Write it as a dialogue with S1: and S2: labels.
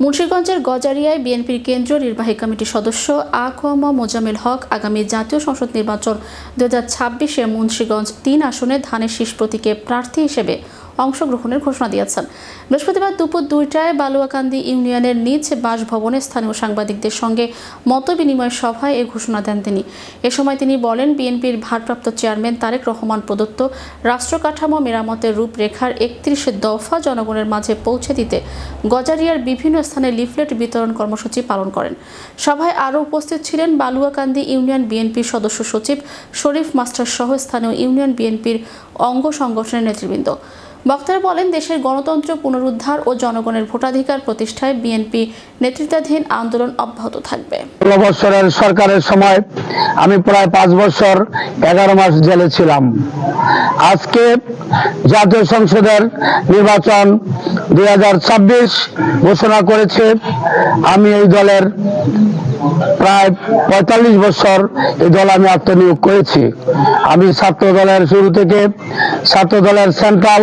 S1: মুন্সিগঞ্জের গজারিয়ায় বিএনপির কেন্দ্রীয় নির্বাহী কমিটির সদস্য আকোয়ামা মোজামেল হক আগামী জাতীয় সংসদ নির্বাচন দু হাজার ছাব্বিশে মুন্সিগঞ্জ তিন আসনে ধানের শীষ প্রতীকে প্রার্থী হিসেবে অংশগ্রহণের ঘোষণা দিয়েছেন। বৃহস্পতিবার দুপুর দুইটায় বালুয়াকান্দি ইউনিয়নের নিজ বাসভবনে স্থানীয় সাংবাদিকদের সঙ্গে মতবিনিময় সভায় এ ঘোষণা দেন তিনি। এ সময় তিনি বলেন, বিএনপির ভারপ্রাপ্ত চেয়ারম্যান তারেক রহমান প্রদত্ত রাষ্ট্র কাঠামো মেরামতের রূপরেখার একত্রিশ দফা জনগণের মাঝে পৌঁছে দিতে গজারিয়ার বিভিন্ন স্থানে লিফলেট বিতরণ কর্মসূচি পালন করেন। সভায় আরও উপস্থিত ছিলেন বালুয়াকান্দি ইউনিয়ন বিএনপির সদস্য সচিব শরীফ মাস্টার সহ স্থানীয় ইউনিয়ন বিএনপির অঙ্গ সংগঠনের নেতৃবৃন্দ। বক্তারা বলেন, দেশের গণতন্ত্র পুনরুদ্ধার ও জনগণের ভোটাধিকার প্রতিষ্ঠায় বিএনপি নেতৃত্বাধীন আন্দোলন অব্যাহত থাকবে।
S2: বছরের সরকারের সময় আমি প্রায় পাঁচ বছর এগারো মাস জেলে ছিলাম। আজকে জাতীয় সংসদের নির্বাচন দুই হাজার ছাব্বিশ ঘোষণা করেছে। আমি এই দলের প্রায় পঁয়তাল্লিশ বছর এই দল আমি আত্মনিয়োগ করেছি। আমি ছাত্র দলের শুরু থেকে ছাত্র দলের সেন্ট্রাল